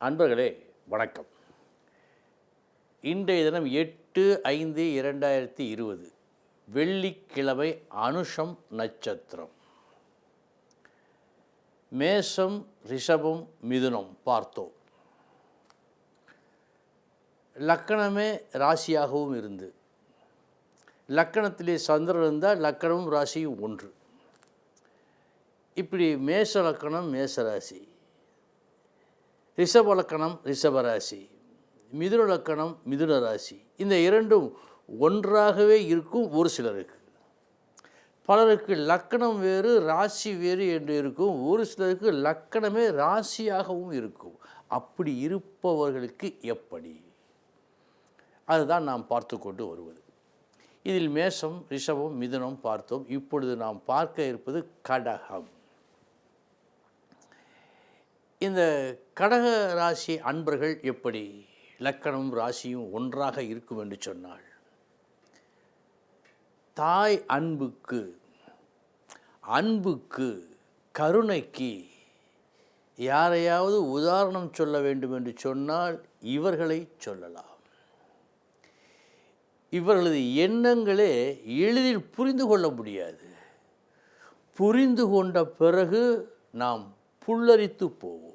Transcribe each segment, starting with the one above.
அன்பர்களே வணக்கம். இன்றைய தினம் எட்டு ஐந்து இரண்டாயிரத்தி இருபது வெள்ளிக்கிழமை அனுஷம் நட்சத்திரம். மேஷம் ரிஷபம் மிதுனம் பார்த்தோம். லக்கணமே ராசியாகவும் இருந்து. லக்கணத்திலே சந்திரன் இருந்தால் லக்கணமும் ராசியும் ஒன்று. இப்படி மேஷ லக்கணம் மேஷ ராசி. ரிஷப லக்கணம் மிதுனலக்கணம் மிதுன லக்கணம் மிதுன ராசி. இந்த இரண்டும் ஒன்றாகவே இருக்கும் ஒரு சிலருக்கு. பலருக்கு லக்கணம் வேறு ராசி வேறு என்று இருக்கும். ஒரு சிலருக்கு லக்கணமே ராசியாகவும் இருக்கும். அப்படி இருப்பவர்களுக்கு எப்படி? அதுதான் நாம் பார்த்து கொண்டு வருவது. இதில் மேஷம் ரிஷபம் மிதுனம் பார்த்தோம். இப்பொழுது நாம் பார்க்க இருப்பது கடகம். இந்த கடக ராசி அன்பர்கள் எப்படி? இலக்கணம் ராசியும் ஒன்றாக இருக்கும் என்று சொன்னால் தாய் அன்புக்கு அன்புக்கு கருணைக்கு யாரையாவது உதாரணம் சொல்ல வேண்டும் என்று சொன்னால் இவர்களை சொல்லலாம். இவர்களது எண்ணங்களே எளிதில் புரிந்து கொள்ள முடியாது. புரிந்து கொண்ட பிறகு நாம் புல்லரித்து போவோம்.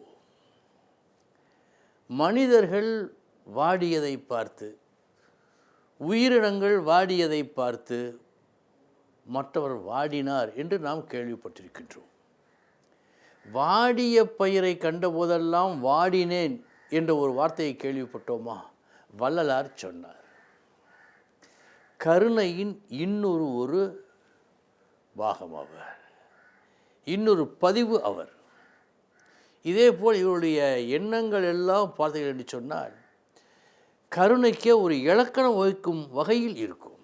மனிதர்கள் வாடியதை பார்த்து உயிரினங்கள் வாடியதை பார்த்து மற்றவர் வாடினார் என்று நாம் கேள்விப்பட்டிருக்கின்றோம். வாடிய பயிரை கண்டபோதெல்லாம் வாடினேன் என்ற ஒரு வார்த்தையை கேள்விப்பட்டோமா? வள்ளலார் சொன்னார். கருணையின் இன்னொரு ஒரு பாகம் அவர். இன்னொரு பதிவு அவர். இதே போல் இவருடைய எண்ணங்கள் எல்லாம் பார்த்தீர்கள் என்று சொன்னால் கருணைக்கே ஒரு இலக்கணம் வகிக்கும் வகையில் இருக்கும்.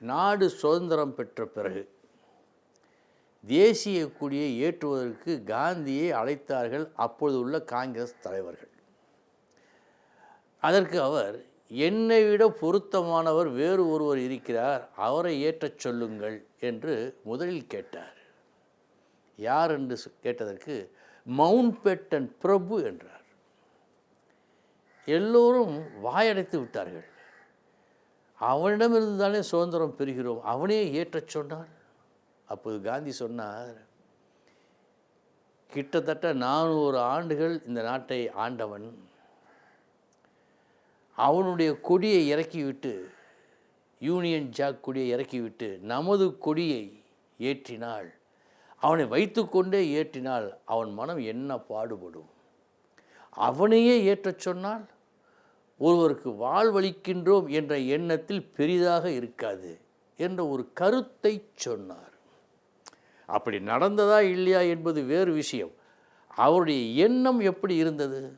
நாடு சுதந்திரம் பெற்ற பிறகு தேசிய கொடியை ஏற்றுவதற்கு காந்தியை அழைத்தார்கள் அப்பொழுது உள்ள காங்கிரஸ் தலைவர்கள். அதற்கு அவர் என்னை விட பொருத்தமானவர் வேறு ஒருவர் இருக்கிறார் அவரை ஏற்றச் சொல்லுங்கள் என்று முதலில் கேட்டார். யார் என்று கேட்டதற்கு மவுண்ட் பேட்டன் பிரபு என்றார். எல்லோரும் வாயடைத்து விட்டார்கள். அவனிடமிருந்து தானே சுதந்திரம் பெறுகிறோம் அவனே ஏற்றச் சொன்னான் அப்போது காந்தி சொன்னார் கிட்டத்தட்ட நானூறு ஆண்டுகள் இந்த நாட்டை ஆண்டவன் அவனுடைய கொடியை இறக்கிவிட்டு யூனியன் ஜாக் கொடியை இறக்கிவிட்டு நமது கொடியை ஏற்றினால் அவனை வைத்துக்கொண்டே ஏற்றினால் அவன் மனம் என்ன பாடுபடும்? அவனையே ஏற்றச் சொன்னால் ஒருவருக்கு வாழ்வளிக்கின்றோம் என்ற எண்ணத்தில் பெரிதாக இருக்காது என்ற ஒரு கருத்தை சொன்னார். அப்படி நடந்ததா இல்லையா என்பது வேறு விஷயம். அவருடைய எண்ணம் எப்படி இருந்தது?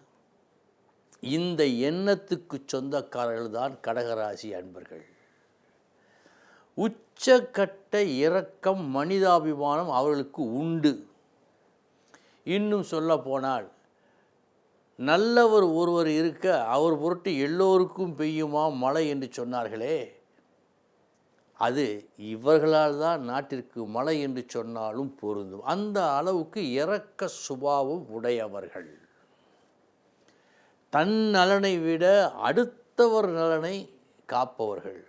இந்த எண்ணத்துக்கு சொந்தக்காரர்கள் தான் கடகராசி அன்பர்கள். உச்சக்கட்ட இரக்கம் மனிதாபிமானம் அவர்களுக்கு உண்டு. இன்னும் சொல்ல போனால் நல்லவர் ஒருவர் இருக்க அவர் பொருட்டு எல்லோருக்கும் பெய்யுமா மழை என்று சொன்னார்களே? அது இவர்களால் தான் நாட்டிற்கு மழை என்று சொன்னாலும் பொருந்தும். அந்த அளவுக்கு இறக்க சுபாவம் உடையவர்கள். தன் நலனை விட அடுத்தவர் நலனை காப்பவர்கள்.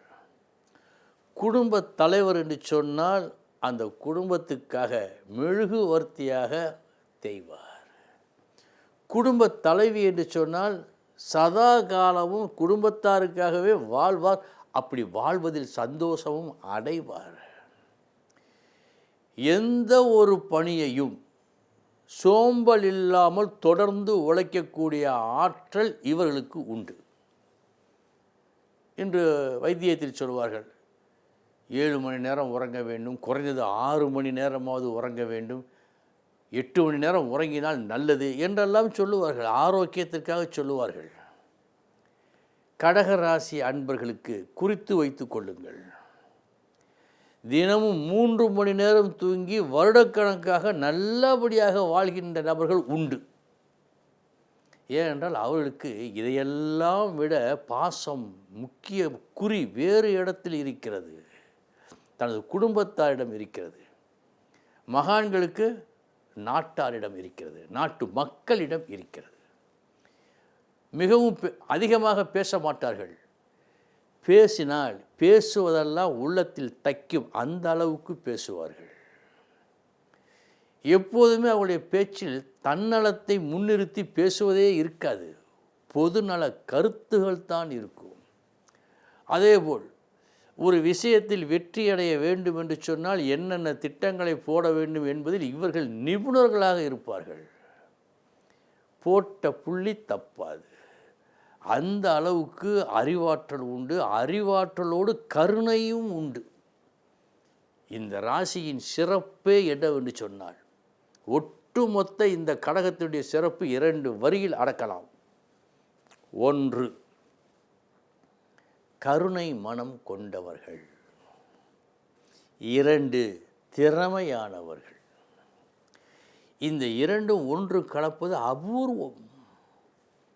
குடும்ப தலைவர் என்று சொன்னால் அந்த குடும்பத்துக்காக மெழுகுவர்த்தியாக தெய்வார். குடும்ப தலைவி என்று சொன்னால் சதா காலமும் குடும்பத்தாருக்காகவே வாழ்வார். அப்படி வாழ்வதில் சந்தோஷமும் அடைவார். எந்த ஒரு பணியையும் சோம்பல் இல்லாமல் தொடர்ந்து உழைக்கக்கூடிய ஆற்றல் இவர்களுக்கு உண்டு. என்று வைத்தியத்தில் சொல்வார்கள் ஏழு மணி நேரம் உறங்க வேண்டும் குறைந்தது ஆறு மணி நேரமாவது உறங்க வேண்டும். எட்டு மணி நேரம் உறங்கினால் நல்லது என்றெல்லாம் சொல்லுவார்கள் ஆரோக்கியத்திற்காக சொல்லுவார்கள். கடக ராசி அன்பர்களுக்கு குறித்து வைத்து கொள்ளுங்கள். தினமும் மூன்று மணி நேரம் தூங்கி வருடக்கணக்காக நல்லபடியாக வாழ்கின்ற நபர்கள் உண்டு. ஏனென்றால் அவர்களுக்கு இதையெல்லாம் விட பாசம் முக்கிய குறி வேறு இடத்தில் இருக்கிறது. தனது குடும்பத்தாரிடம் இருக்கிறது. மகான்களுக்கு நாட்டாரிடம் இருக்கிறது. நாட்டு மக்களிடம் இருக்கிறது. மிகவும் அதிகமாக பேச மாட்டார்கள். பேசினால் பேசுவதெல்லாம் உள்ளத்தில் தைக்கும் அந்த அளவுக்கு பேசுவார்கள். எப்போதுமே அவருடைய பேச்சில் தன்னலத்தை முன்னிறுத்தி பேசுவதே இருக்காது. பொதுநல கருத்துகள் தான் இருக்கும். அதேபோல் ஒரு விஷயத்தில் வெற்றி அடைய வேண்டும் என்று சொன்னால் என்னென்ன திட்டங்களை போட வேண்டும் என்பதில் இவர்கள் நிபுணர்களாக இருப்பார்கள். போட்ட புள்ளி தப்பாது. அந்த அளவுக்கு அறிவாற்றல் உண்டு. அறிவாற்றலோடு கருணையும் உண்டு. இந்த ராசியின் சிறப்பே என்னவென்று சொன்னால் ஒட்டுமொத்த இந்த கடகத்தினுடைய சிறப்பு இரண்டு வரியில் அடக்கலாம். ஒன்று கருணை மனம் கொண்டவர்கள். இரண்டு திறமையானவர்கள். இந்த இரண்டும் ஒன்று கலப்பது அபூர்வம்.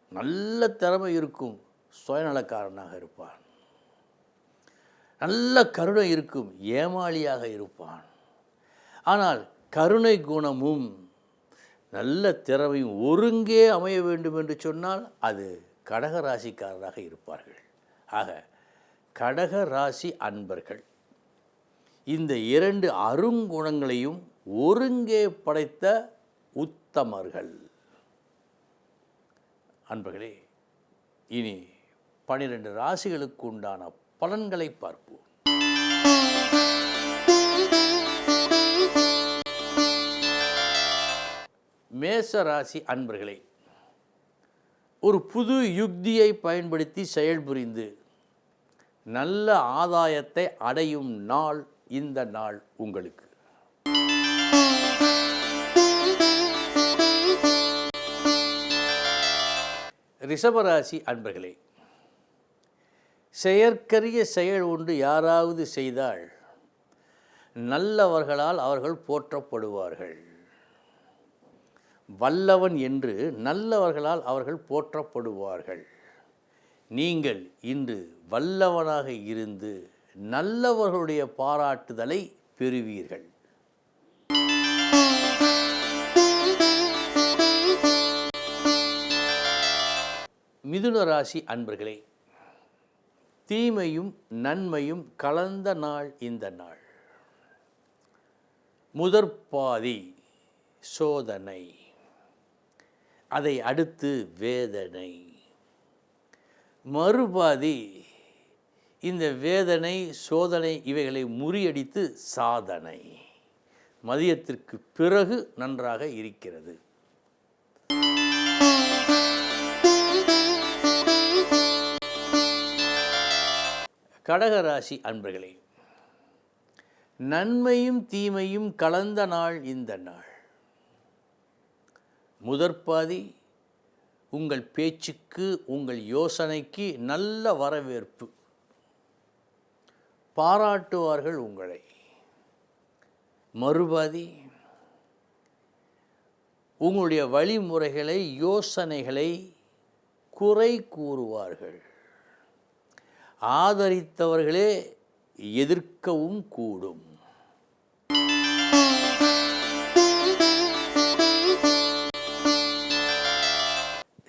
நல்ல திறமை இருக்கும் சுயநலக்காரனாக இருப்பான். நல்ல கருணை இருக்கும் ஏமாளியாக இருப்பான். ஆனால் கருணை குணமும் நல்ல திறமையும் ஒருங்கே அமைய வேண்டும் என்று சொன்னால் அது கடகராசிக்காரராக இருப்பார்கள். ஆக கடக ராசி அன்பர்கள். இந்த இரண்டு அருங்குணங்களையும் ஒருங்கே படைத்த உத்தமர்கள். அன்பர்களே இனி பனிரெண்டு ராசிகளுக்கு உண்டான பலன்களை பார்ப்போம். மேச ராசி அன்பர்களே ஒரு புது யுக்தியை பயன்படுத்தி செயல்புரிந்து நல்ல ஆதாயத்தை அடையும் நாள் இந்த நாள் உங்களுக்கு. ரிஷபராசி அன்பர்களே செயற்கரிய செயல் ஒன்று யாராவது செய்தால் நல்லவர்களால் அவர்கள் போற்றப்படுவார்கள். வல்லவன் என்று நல்லவர்களால் அவர்கள் போற்றப்படுவார்கள். நீங்கள் இன்று வல்லவனாக இருந்து நல்லவர்களுடைய பாராட்டுதலை பெறுவீர்கள். மிதுன ராசி அன்பர்களே தீமையும் நன்மையும் கலந்த நாள் இந்த நாள். முதற்பாதி சோதனை. அதை அடுத்து வேதனை. மறுபாதி இந்த வேதனை சோதனை இவைகளை முறியடித்து சாதனை. மதியத்திற்கு பிறகு நன்றாக இருக்கிறது. கடகராசி அன்பர்களே நன்மையும் தீமையும் கலந்த நாள் இந்த நாள். முதற்பாதி உங்கள் பேச்சுக்கு உங்கள் யோசனைக்கு நல்ல வரவேற்பு. பாராட்டுவார்கள் உங்களை. மறுபாதி உங்களுடைய வழிமுறைகளை யோசனைகளை குறை கூறுவார்கள். ஆதரித்தவர்களே எதிர்க்கவும் கூடும்.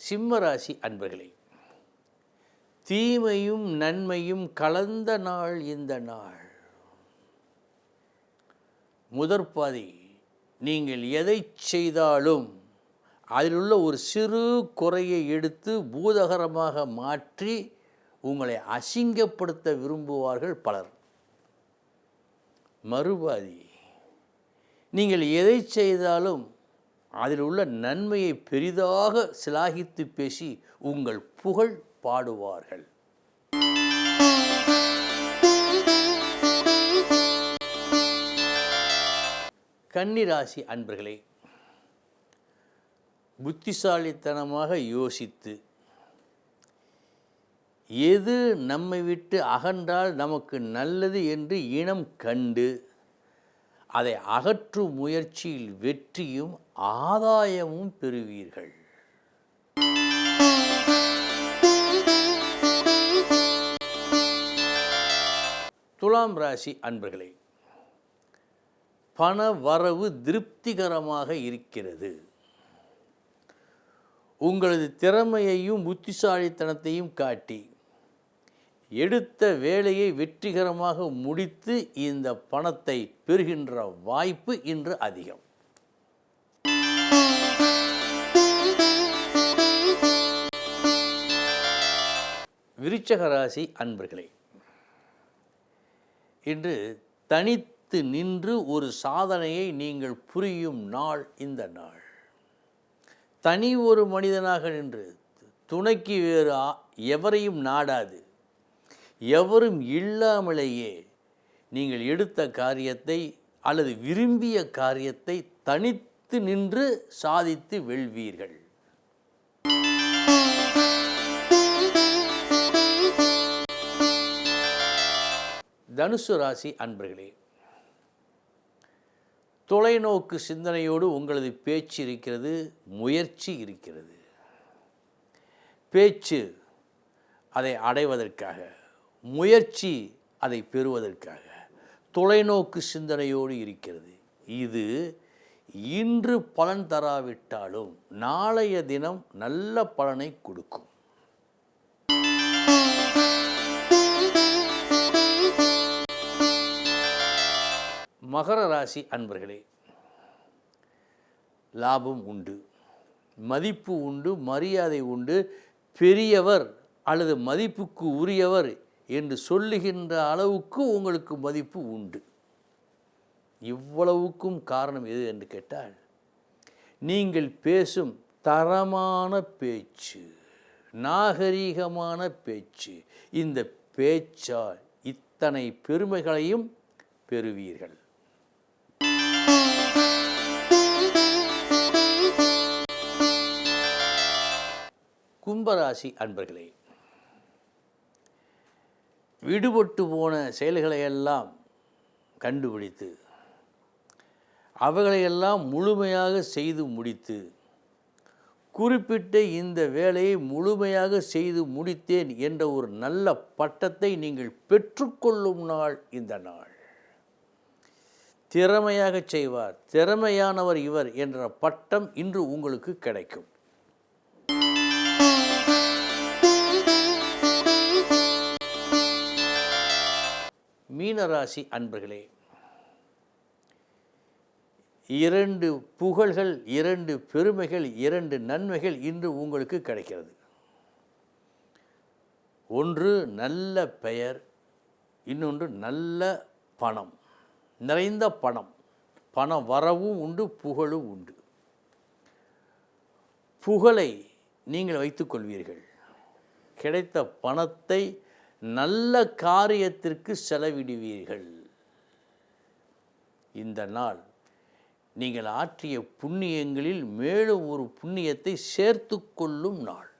சிம்மராசி அன்பர்களே தீமையும் நன்மையும் கலந்த நாள் இந்த நாள். முதற்பாதி நீங்கள் எதை செய்தாலும் அதில் உள்ள ஒரு சிறு குறையை எடுத்து பூதகரமாக மாற்றி உங்களை அசிங்கப்படுத்த விரும்புவார்கள் பலர். மறுபாதி நீங்கள் எதை செய்தாலும் அதில் உள்ள நன்மையை பெரிதாக சிலாகித்து பேசி உங்கள் புகழ் பாடுவார்கள். கன்னிராசி அன்பர்களே புத்திசாலித்தனமாக யோசித்து எது நம்மை விட்டு அகன்றால் நமக்கு நல்லது என்று இனம் கண்டு அதை அகற்றும் முயற்சியில் வெற்றியும் ஆதாயமும் பெறுவீர்கள். துலாம் ராசி அன்பர்களே பண வரவு திருப்திகரமாக இருக்கிறது. உங்களது திறமையையும் புத்திசாலித்தனத்தையும் காட்டி எடுத்த வேலையை வெற்றிகரமாக முடித்து இந்த பணத்தை பெறுகின்ற வாய்ப்பு இன்று அதிகம். விருச்சக ராசி அன்பர்களே இன்று தனித்து நின்று ஒரு சாதனையை நீங்கள் புரியும் நாள் இந்த நாள். தனி ஒரு மனிதனாக நின்று துணைக்கு வேறு எவரையும் நாடாது. எவரும் இல்லாமலேயே நீங்கள் எடுத்த காரியத்தை அல்லது விரும்பிய காரியத்தை தனித்து நின்று சாதித்து வெல்வீர்கள். தனுசு ராசி அன்பர்களே தொலைநோக்கு சிந்தனையோடு உங்களது பேச்சு இருக்கிறது முயற்சி இருக்கிறது. பேச்சு அதை அடைவதற்காக முயற்சி அதை பெறுவதற்காக தொலைநோக்கு சிந்தனையோடு இருக்கிறது. இது இன்று பலன் தராவிட்டாலும் நாளைய தினம் நல்ல பலனை கொடுக்கும். மகர ராசி அன்பர்களே லாபம் உண்டு மதிப்பு உண்டு மரியாதை உண்டு பெரியவர் அல்லது மதிப்புக்கு உரியவர் என்று சொல்லுகின்ற அளவுக்கு உங்களுக்கு மதிப்பு உண்டு. இவ்வளவுக்கும் காரணம் எது என்று கேட்டால் நீங்கள் பேசும் தரமான பேச்சு நாகரீகமான பேச்சு இந்த பேச்சால் இத்தனை பெருமைகளையும் பெறுவீர்கள். கும்பராசி அன்பர்களே விடுபட்டு போன செயல்களையெல்லாம் கண்டுபிடித்து அவைகளையெல்லாம் முழுமையாக செய்து முடித்து குறிப்பிட்ட இந்த வேலையை முழுமையாக செய்து முடித்தேன் என்ற ஒரு நல்ல பட்டத்தை நீங்கள் பெற்றுக்கொள்ளும் நாள் இந்த நாள். திறமையாக செய்வார் திறமையானவர் இவர் என்ற பட்டம் இன்று உங்களுக்கு கிடைக்கும். மீனராசி அன்பர்களே இரண்டு புகழ்கள் இரண்டு பெருமைகள் இரண்டு நன்மைகள் இன்று உங்களுக்கு கிடைக்கிறது. ஒன்று நல்ல பெயர் இன்னொன்று நல்ல பணம். நிறைந்த பணம் பண வரவும் உண்டு புகழும் உண்டு. புகழை நீங்கள் வைத்துக்கொள்வீர்கள் கிடைத்த பணத்தை நல்ல காரியத்திற்கு செலவிடுவீர்கள். இந்த நாள் நீங்கள் ஆற்றிய புண்ணியங்களில் மேலும் ஒரு புண்ணியத்தை சேர்த்து கொள்ளும் நாள்.